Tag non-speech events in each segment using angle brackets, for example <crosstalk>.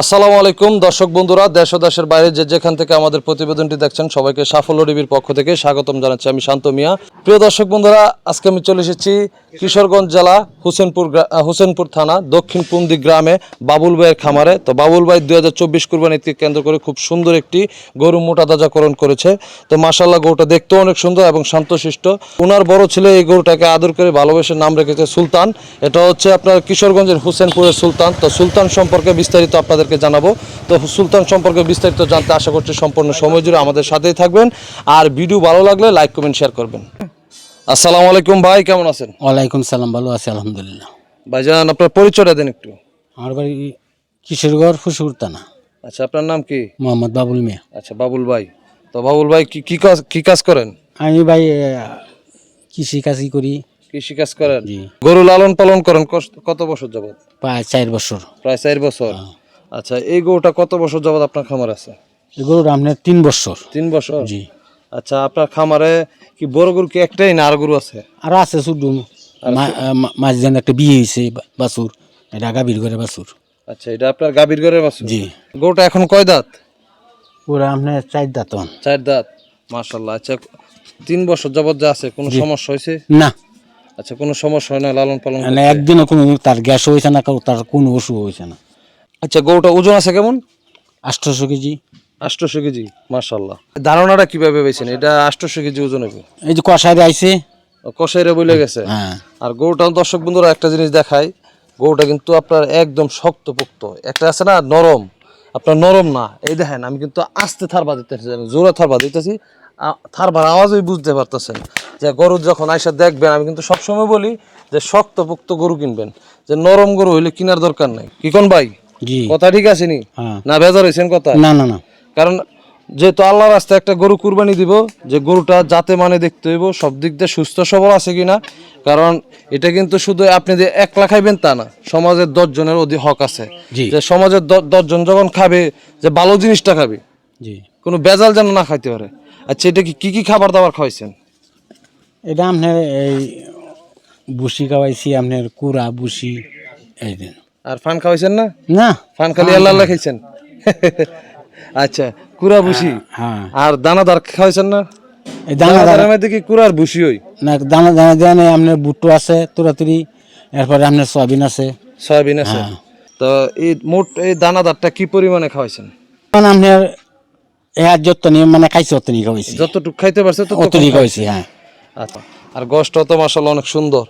আসসালামু আলাইকুম, দর্শক বন্ধুরা, দেশ ও দেশের বাইরে যে যেখান থেকে আমাদের প্রতিবেদনটি দেখছেন, সবাইকে সাফল্য টিভির পক্ষ থেকে স্বাগতম জানাচ্ছি আমি শান্ত মিয়া। প্রিয় দর্শক বন্ধুরা, আজকে আমি চলে এসেছি কিশোরগঞ্জ জেলা হুসেনপুর হুসেনপুর থানা, দক্ষিণ পুন্দি গ্রামে বাবুল ভাইয়ের খামারে। তো বাবুল ভাই দুই হাজার চব্বিশ কুরবানিকে কেন্দ্র করে খুব সুন্দর একটি গরু মোটা তাজাকরণ করেছে। তো মাসাল্লাহ গরুটা দেখতেও অনেক সুন্দর এবং শান্তশিষ্ট। ওনার বড় ছেলে এই গরুটাকে আদর করে ভালোবেসে নাম রেখেছে সুলতান। এটা হচ্ছে আপনার কিশোরগঞ্জের হুসেনপুরের সুলতান। তো সুলতান সম্পর্কে বিস্তারিত আপনাদেরকে জানাব। তো সুলতান সম্পর্কে বিস্তারিত জানতে আশা করছি সম্পূর্ণ সময় জুড়ে আমাদের সাথেই থাকবেন। আর ভিডিও ভালো লাগলে লাইক কমেন্ট শেয়ার করবেন। আসসালামু আলাইকুম ভাই কেমন আছেন? ওয়ালাইকুম সালাম ভালো আছি আলহামদুলিল্লাহ। ভাইজান আপনার পরিচয়টা দেন একটু। আমার বাড়ি কিশোরগড় ফুসুর থানা। আচ্ছা আপনার নাম কি? মোহাম্মদ বাবুল মিয়া। আচ্ছা বাবুল ভাই। তো বাবুল ভাই কি কি কাজ কি কাজ করেন? আমি ভাই কৃষি কাজই করি। কৃষি কাজ করেন গরু লালন পালন করেন কত বছর যাবত প্রায় চার বছর। প্রায় চার বছর। আচ্ছা এই গরুটা কত বছর যাবত আপনার খামার আছে? এগুলোর আপনার তিন বছর। তিন বছর? জি। আচ্ছা আপনার খামারে কি বড় গরু কি একটাই না আর গরু আছে? আর আছে শুধু মাঝ একটা বিয়ে হয়েছে বাছুর। এটা গাভীর ঘরে বাছুর। আচ্ছা এটা আপনার গাভীর ঘরের বাছুর? জি। গরুটা এখন কয় দাঁত? ওরা আপনার চার দাঁতন চার দাঁত মাশাল্লাহ আচ্ছা তিন বছর যাবত যা আছে কোনো সমস্যা হয়েছে না। আচ্ছা কোনো সমস্যা হয় না লালন পালন একদিনও কোনো তার গ্যাস হয়েছে না কারও তার কোনো অসুখ হয়েছে না। আচ্ছা গরুটা ওজন আছে কেমন? আষ্টশো কেজি। আটশোশো কেজি মাশাল্লাহ ধারণাটা কীভাবে পেয়েছেন? এটা আটশোশো কেজি ওজন হবে। এই যে কষায় আইছে। কষাইরে বলে গেছে? হ্যাঁ। আর গরুটা দর্শক বন্ধুরা একটা জিনিস দেখায় গরুটা কিন্তু আপনার একদম শক্তপোক্ত। একটা আছে না নরম। আপনার নরম না। এই দেখেন আমি কিন্তু আস্তে থারবা দিতেছি জোরে থারবা দিতেছি। থারবার আওয়াজই বুঝতে পারতেছেন। যে গরু যখন আইসা দেখবেন আমি কিন্তু সবসময় বলি যে শক্তপোক্ত গরু কিনবেন। যে নরম গরু হইলে কেনার দরকার নাই। কি কোন ভাই? কথা ঠিক আছে নি? হ্যাঁ। না বেজার হয়েছেন কথা? না না না। কারণ যেহেতু আল্লাহ রাস্তায় একটা গরু কুরবানি দিব যে গরুটা যাতে মানে দেখতে হইব সব দিক দিয়ে সুস্থ সবল আছে কিনা? কারণ এটা কিন্তু শুধু আপনি যে একলা খাইবেন তা না সমাজের দশ জনের অধিক হক আছে। যে সমাজের দশজন যখন খাবে যে ভালো জিনিসটা খাবে জি। কোনো বেজাল যেন না খাইতে পারে। আচ্ছা এটা কি কি কি খাবার দাবার খাওয়াইছেন? এটা আপনার এই বুসি খাওয়াইছি আপনার কুড়া বুসি এই দিন আর ফান খাওয়াইছেন না? না। ফান খালি আল্লাহ আল্লাহ খাইছেন। <laughs> আচ্ছা কুড়া বুসি হ্যাঁ। আর দানাদার খাওয়াইছেন না? এই দানা দানা দানাদারের মধ্যে কি কুড়ার বুসি হই না দানা দানা দেওয়া নেই আপনার বুট্টো আছে তোরাতুরি এরপরে আপনার সয়াবিন আছে। সয়াবিন আছে। হ্যাঁ। তো এই মোট এই দানাদারটা কি পরিমাণে খাওয়াইছেন? মানে আপনার এর মানে খাইছে অত নিয়ে খাওয়াইছি। যতটুকু খাইতে পারছে খাওয়াইছি হ্যাঁ। আচ্ছা। আর গোষ্ঠটা তো মাসাল্লাহ অনেক সুন্দর।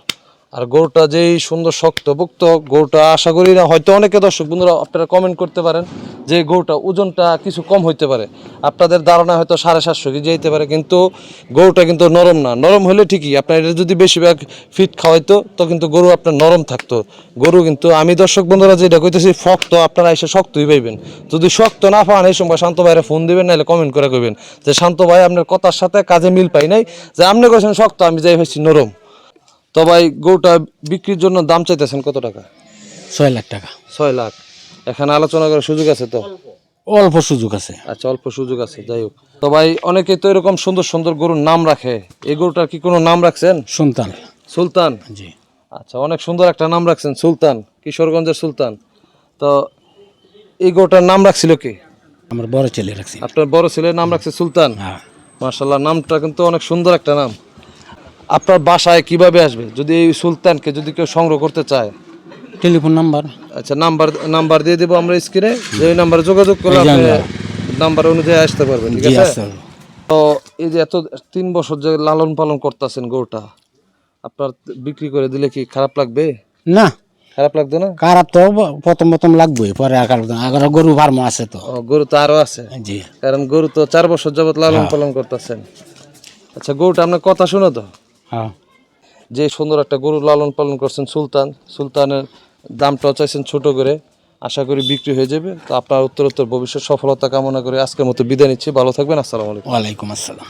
আর গরুটা যেই সুন্দর শক্ত পুক্ত গরুটা আশা করি না, হয়তো অনেকে দর্শক বন্ধুরা আপনারা কমেন্ট করতে পারেন যে গরুটা ওজনটা কিছু কম হইতে পারে। আপনাদের ধারণা হয়তো সাড়ে সাতশো কেজি হইতে পারে, কিন্তু গরুটা কিন্তু নরম না। নরম হলে ঠিকই, আপনার এটা যদি বেশিরভাগ ফিট খাওয়াইতো, তো কিন্তু গরু আপনার নরম থাকতো। গরু কিন্তু, আমি দর্শক বন্ধুরা যেটা কইতেছি, শক্ত, আপনারা এসে শক্তই পাইবেন। যদি শক্ত না পান, এই সময় শান্ত ভাইরা ফোন দিবেন, নাহলে কমেন্ট করে কইবেন যে, শান্ত ভাই, আপনার কথার সাথে কাজে মিল পাই নাই। যে আপনি কইছেন শক্ত, আমি যাই হয়েছি নরম। তো ভাই গরুটা বিক্রির জন্য দাম চাইতেছেন কত টাকা? ছয় লাখ টাকা। ছয় লাখ। এখানে আলোচনা করার সুযোগ আছে তো? অল্প সুযোগ আছে। আচ্ছা অল্প সুযোগ আছে যাই হোক। তো ভাই অনেকে তো এরকম সুন্দর সুন্দর গরুর নাম রাখে। এই গরুটার কি কোনো নাম রাখছেন? সুলতান। সুলতান? জি। আচ্ছা অনেক সুন্দর একটা নাম রাখছেন সুলতান কিশোরগঞ্জের সুলতান। তো এই গরুটার নাম রাখছিল কি? আমার বড় ছেলে রাখছি। আপনার বড় ছেলের নাম রাখছে সুলতান? হ্যাঁ। মার্শাল্লাহ নামটা কিন্তু অনেক সুন্দর একটা নাম। আপনার বাসায় কীভাবে আসবে? যদি এই সুলতানকে যদি কেউ সংগ্রহ করতে চায়। Telephone number. আচ্ছা নাম্বার নাম্বার দিয়ে দেবো আমরা স্ক্রিনে। যে ওই নাম্বারে যোগাযোগ করে আপনি নাম্বার অনুযায়ী আসতে পারবেন ঠিক আছে? তো এই যে এত তিন বছর যে লালন পালন করতেছেন গরুটা আপনার বিক্রি করে দিলে কি খারাপ লাগবে? না। খারাপ লাগতো না? খারাপ তো প্রথম প্রথম লাগবে পরে আর খারাপ না। আগে গরু ফার্ম আছে তো। গরু তো আরও আছে। জি। কারণ গরু তো চার বছর যাবত লালন পালন করতেছেন। আচ্ছা গরুটা আপনার কথা শুনো তো। হ্যাঁ। যে সুন্দর একটা গরু লালন পালন করছেন সুলতান সুলতানের দামটাও চাইছেন ছোট করে আশা করি বিক্রি হয়ে যাবে। তো আপনার উত্তরোত্তর ভবিষ্যৎ সফলতা কামনা করে আজকের মতো বিদায় নিচ্ছি। ভালো থাকবেন আসসালামু আলাইকুম। ওয়ালাইকুম আসসালাম।